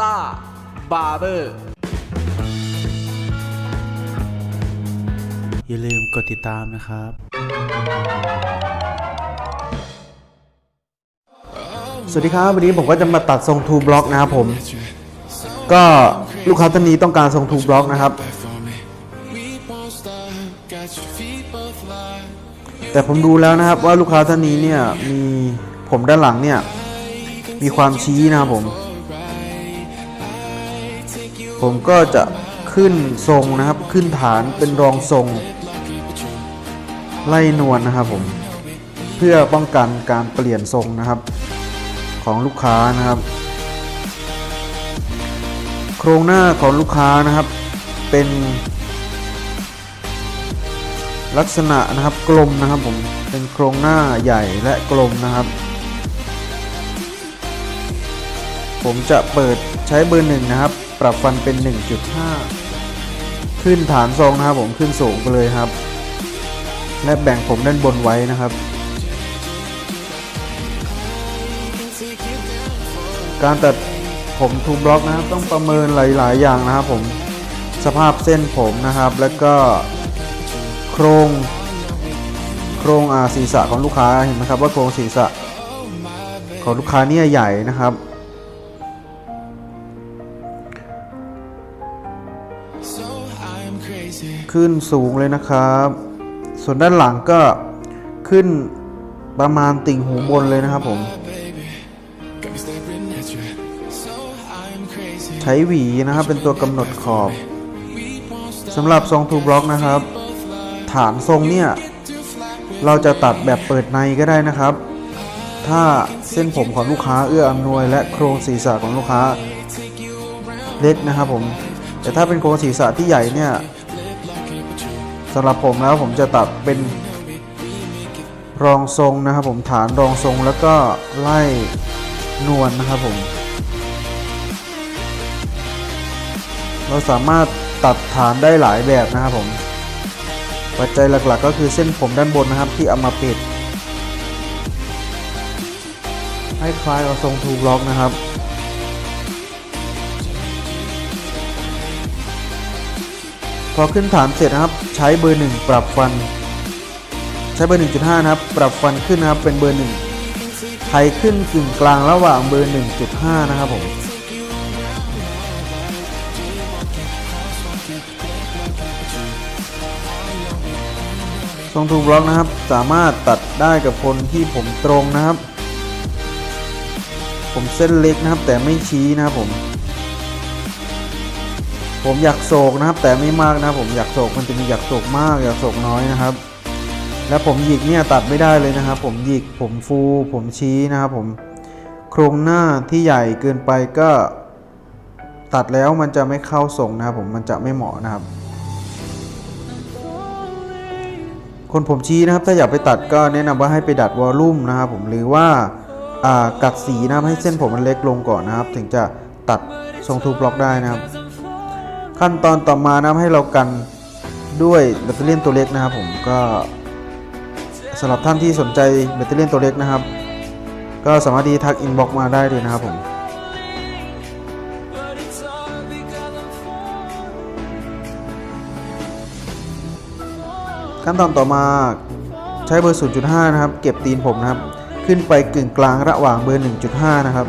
ต้าบาร์เบอร์อย่าลืมกดติดตามนะครับ สวัสดีครับ วันนี้ผมก็จะมาตัดทรงทูบล็อกนะครับผม ก็ลูกค้าท่านนี้ต้องการทรงทูบล็อกนะครับ แต่ผมดูแล้วนะครับว่าลูกค้าท่านนี้เนี่ยมีผมด้านหลังเนี่ยมีความชี้นะครับผม ผมก็จะขึ้นทรงนะครับ ขึ้นฐานเป็นรองทรง ไล่นวลนะครับผม เพื่อป้องกันการเปลี่ยนทรงนะครับ ของลูกค้านะครับ โครงหน้าของลูกค้านะครับ เป็น ลักษณะนะครับกลมนะครับผม เป็นโครงหน้าใหญ่และกลมนะครับผมจะเปิดใช้เบอร์หนึ่งนะครับ ปรับฟันเป็น 1.5 ขึ้นฐานทรงนะครับผมขึ้นสูงไปเลยครับ และแบ่งผมด้านบนไว้นะครับ การตัดผมทูบล็อกนะครับ ต้องประเมินหลาย ๆ อย่างนะครับผมสภาพเส้นผมนะครับ แล้วก็โครงโครงอาศีรษะของลูกค้าเห็นไหมครับว่าโครงศีรษะของลูกค้าเนี่ยใหญ่นะครับ ขึ้นสูงเลยนะครับ ส่วนด้านหลังก็ขึ้นประมาณติ่งหูบนเลยนะครับผม ใช้หวีนะครับเป็นตัวกำหนดขอบสำหรับทรงทูบล็อกนะครับ ฐานทรงเนี่ย เราจะตัดแบบเปิดในก็ได้นะครับ ถ้าเส้นผมของลูกค้าเอื้ออำนวย และโครงศีรษะของลูกค้าเล็กนะครับผมแต่ถ้าเป็นโครงศีรษะที่ใหญ่เนี่ย สำหรับผมแล้วผมจะตัดเป็นรองทรงนะครับผมฐานรองทรงแล้วก็ไล่นวลนะครับผม เราสามารถตัดฐานได้หลายแบบนะครับผม ปัจจัยหลักๆ ก็คือเส้นผมด้านบนนะครับที่เอามาปิด ให้คล้ายกับทรงทูบล็อกนะครับพอขึ้นฐานเสร็จนะครับ ใช้เบอร์ 1 ปรับฟัน ใช้เบอร์ 1.5 นะครับ ปรับฟันขึ้นนะครับเป็นเบอร์ 1 ไทยขึ้นกึ่งกลางระหว่างเบอร์ 1.5 นะครับผมทรงทูบล็อกนะครับ สามารถตัดได้กับคนที่ผมตรงนะครับ ผมเส้นเล็กนะครับแต่ไม่ชี้นะครับผม ผมอยากโศกนะครับ แต่ไม่มากนะผมอยากโศกมันจะมีอยากโศกมาก อยากโศกน้อยนะครับ และผมหยิกเนี่ยตัดไม่ได้เลยนะครับ ผมหยิกผมฟู ผมชี้นะครับ ผมโครงหน้าที่ใหญ่เกินไปก็ ตัดแล้วมันจะไม่เข้าทรงนะครับ ผมมันจะไม่เหมาะนะครับ คนผมชี้นะครับ ถ้าอยากไปตัดก็แนะนำว่าให้ไปดัดวอลลุ่มนะครับ ผมหรือว่าอ่ากัดสีนะครับให้เส้นผมมันเล็กลงก่อนนะครับ ถึงจะตัดทรงทูบล็อกได้นะครับ ขั้นตอนต่อมานะให้เรากันด้วยแบตเตอรี่ตัวเล็กนะครับผมก็สำหรับท่านที่สนใจแบตเตอรี่ตัวเล็กนะครับ ก็สามารถที่ทักอินบ็อกมาได้เลยนะครับผมขั้นตอนต่อมาใช้เบอร์ 0.5 นะครับ เก็บตีนผมนะครับ ขึ้นไปกึ่งกลางระหว่างเบอร์ 1.5 นะครับ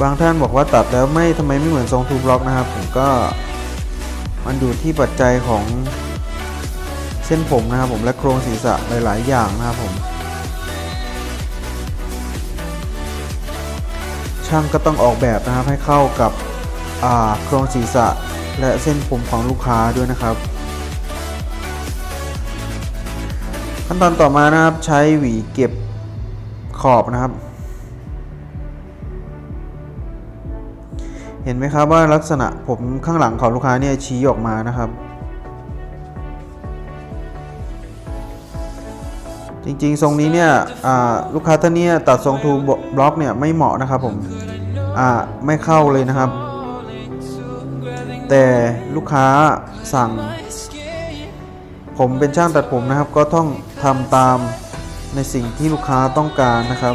บางท่านบอกว่าตัดแล้วไม่ทำไมไม่เหมือนทรงทูบล็อกนะครับ ผมก็มันอยู่ที่ปัจจัยของเส้นผมนะครับผมและโครงศีรษะหลาย ๆ อย่างนะครับผม ช่างก็ต้องออกแบบนะครับให้เข้ากับอ่าโครงศีรษะและเส้นผมของลูกค้าด้วยนะครับ ขั้นตอนต่อมานะครับใช้หวีเก็บขอบนะครับ ห็นไหมครับว่าลักษณะผมข้างหลังของลูกค้าเนี่ยชี้ออกมานะครับ จริงๆ ทรงนี้เนี่ยลูกค้าท่านเนี้ตัดทรงทูบล็อกเนี่ยไม่เหมาะนะครับผมไม่เข้าเลยนะครับ แต่ลูกค้าสั่ง ผมเป็นช่างตัดผมนะครับ ก็ต้องทำตามในสิ่งที่ลูกค้าต้องการนะครับ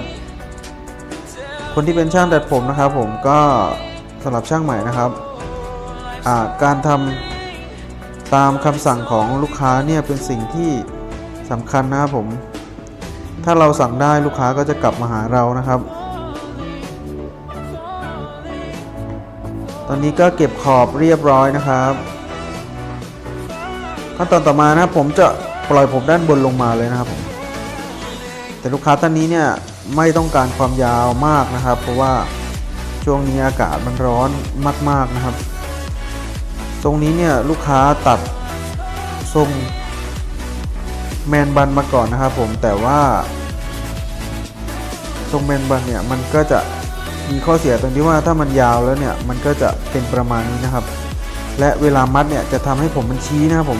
คนที่เป็นช่างตัดผมนะครับผมก็ สำหรับช่างใหม่นะครับ การทำตามคำสั่งของลูกค้าเนี่ยเป็นสิ่งที่สำคัญนะครับผม ถ้าเราสั่งได้ลูกค้าก็จะกลับมาหาเรานะครับ ตอนนี้ก็เก็บขอบเรียบร้อยนะครับ ขั้นตอนต่อมานะผมจะปล่อยผมด้านบนลงมาเลยนะครับผมแต่ลูกค้าท่านนี้เนี่ยไม่ต้องการความยาวมากนะครับ เพราะว่า ช่วงนี้อากาศมันร้อนมาก ๆนะครับ ตรงนี้เนี่ยลูกค้าตัดทรงแมนบันมาก่อนนะครับผมแต่ว่าทรงแมนบันเนี่ยมันก็จะมีข้อเสียตรงที่ว่าถ้ามันยาวแล้วเนี่ยมันก็จะเป็นประมาณนี้นะครับ และเวลามัดเนี่ยจะทำให้ผมมันชี้นะครับผม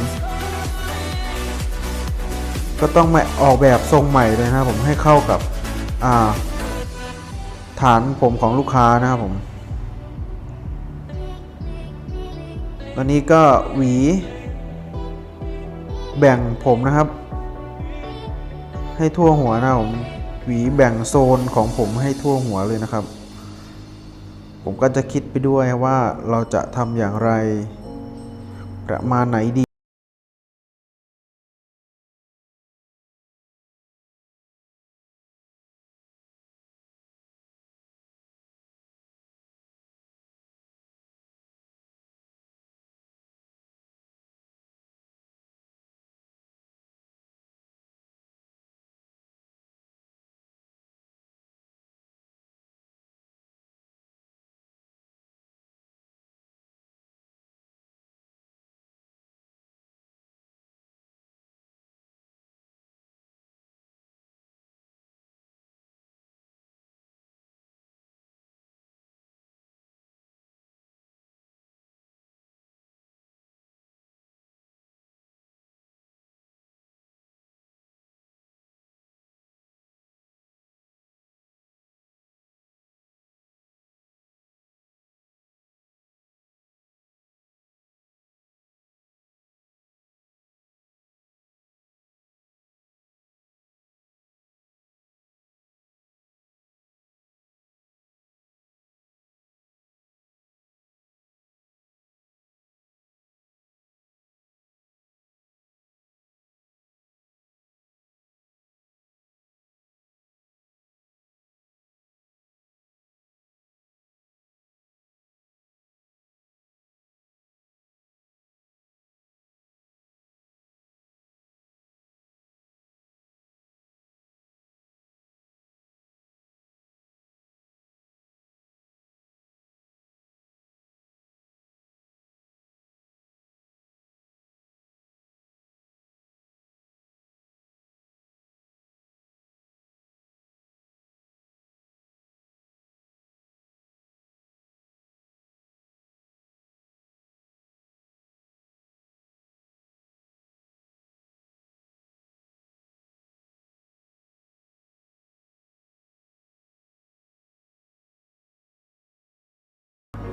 ก็ต้องมาออกแบบทรงใหม่เลยนะครับผมให้เข้ากับอ่า ฐานผมของลูกค้านะครับผมตอนนี้ก็หวี แบ่งผมนะครับ ให้ทั่วหัวนะครับผมหวีแบ่งโซนของผมให้ทั่วหัวเลยนะครับ ผมก็จะคิดไปด้วยว่าเราจะทำอย่างไร ประมาณไหนดี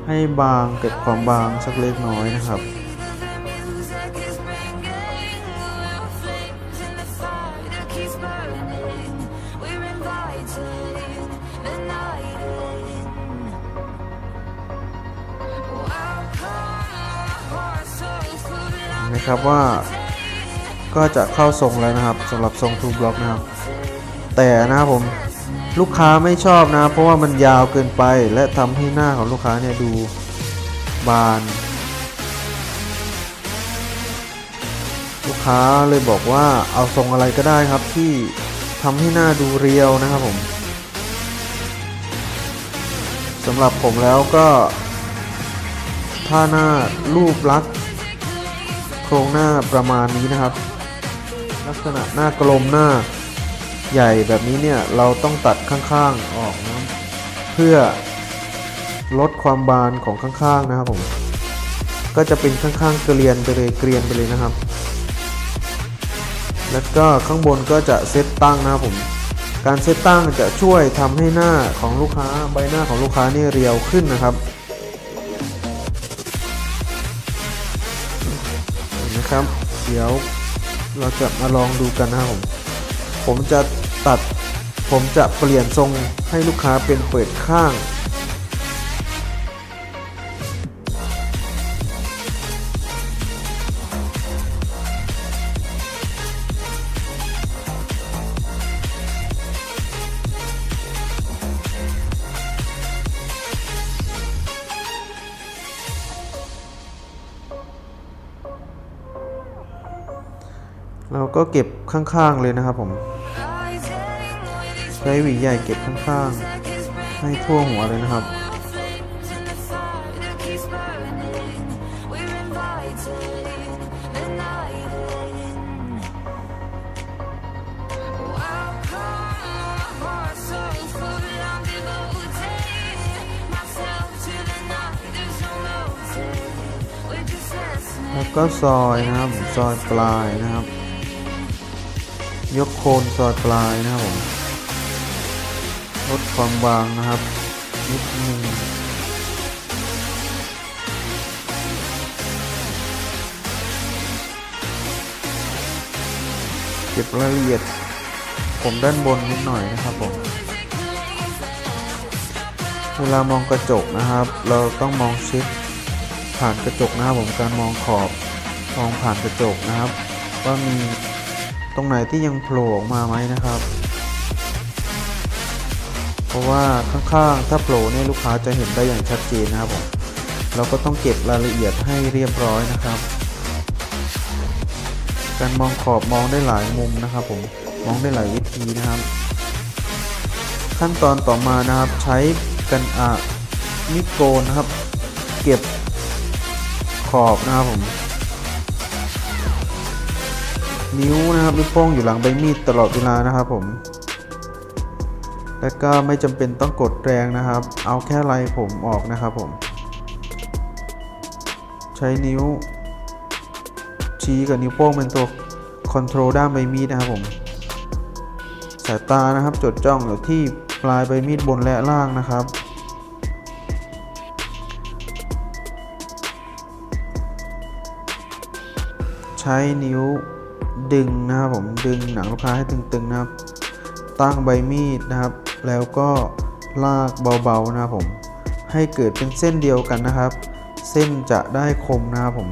ให้บางเก็บความบางสักเล็กน้อยนะครับ นะครับว่าก็จะเข้าทรงแล้วนะครับสำหรับทรงทูบล็อกนะครับ แต่นะครับผม ลูกค้าไม่ชอบนะ เพราะว่ามันยาวเกินไปและทำให้หน้าของลูกค้าเนี่ยดูบาน ลูกค้าเลยบอกว่าเอาทรงอะไรก็ได้ครับที่ทำให้หน้าดูเรียวนะครับผมสำหรับผมแล้วก็ถ้าหน้ารูปลักษณ์โครงหน้าประมาณนี้นะครับ ลักษณะหน้ากลมหน้า ใหญ่แบบนี้เนี่ยเราต้องตัดข้างๆออกนะเพื่อลดความบานของข้างๆนะครับผม ก็จะเป็นข้างๆเกลียนไปเลยเกลียนไปเลยนะครับ แล้วก็ข้างบนก็จะเซตตั้งนะครับผมการเซตตั้งจะช่วยทำให้หน้าของลูกค้าใบหน้าของลูกค้านี่เรียวขึ้นนะครับนะครับ เดี๋ยวเราจะมาลองดูกันนะครับผม ผมจะ ตัด ผมจะเปลี่ยนทรงให้ลูกค้าเป็นเปิดข้าง เราก็เก็บข้างๆเลยนะครับผม ใช้หวีใหญ่เก็บข้างๆ ให้ทั่วหัวเลยนะครับ แล้วก็ซอยนะครับ ซอยปลายนะครับ ยกโคนซอยปลายนะครับผม ลดความบางนะครับนิดนึงเก็บรายละเอียดผมด้านบนนิดหน่อยนะครับผมเวลามองกระจกนะครับ เราต้องมองช็คผ่านกระจกนะครับผมการมองขอบมองผ่านกระจกนะครับ ว่ามีตรงไหนที่ยังโผล่ออกมาไหมนะครับ เพราะว่าข้างๆถ้าโผล่เนี่ยลูกค้าจะเห็นได้อย่างชัดเจนนะครับผมเราก็ต้องเก็บรายละเอียดให้เรียบร้อยนะครับ การมองขอบมองได้หลายมุมนะครับผมมองได้หลายวิธีนะครับ ขั้นตอนต่อมานะครับใช้กันอะมิโกนนะครับ เก็บขอบนะครับผมนิ้วนะครับนิ้วโป้งอยู่หลังใบมีดตลอดเวลานะครับผม และก็ไม่จำเป็นต้องกดแรงนะครับ เอาแค่ไรผมออกนะครับผม ใช้นิ้ว ชี้กับนิ้วโป้งเป็นตัวคอนโทรลด้ามใบมีดนะครับผม สายตานะครับจดจ้องอยู่ที่ปลายใบมีดบนและล่างนะครับใช้นิ้วดึงนะครับผมดึงหนังลูกค้าให้ตึงๆนะครับ ตั้งใบมีดนะครับ แล้วก็ลากเบาๆนะครับผม ให้เกิดเป็นเส้นเดียวกันนะครับ เส้นจะได้คมนะครับผม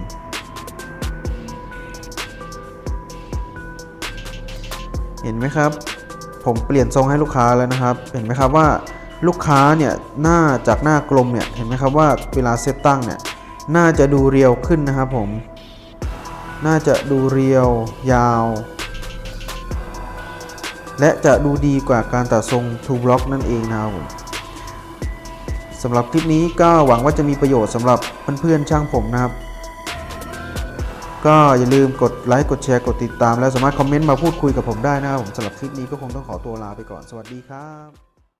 เห็นไหมครับ ผมเปลี่ยนทรงให้ลูกค้าแล้วนะครับ เห็นไหมครับว่าลูกค้าเนี่ยหน้าจากหน้ากลมเนี่ยเห็นไหมครับว่าเวลาเซตตั้งเนี่ยน่าจะดูเรียวขึ้นนะครับผม น่าจะดูเรียวยาว และจะดูดีกว่าการตัดทรง2 block นั่นเองนะครับผมสำหรับคลิปนี้ก็หวังว่าจะมีประโยชน์สำหรับเพื่อนๆช่างผมนะครับ ก็อย่าลืมกดไลค์กดแชร์กดติดตาม และสามารถคอมเมนต์มาพูดคุยกับผมได้นะครับผมสำหรับคลิปนี้ก็คงต้องขอตัวลาไปก่อนสวัสดีครับ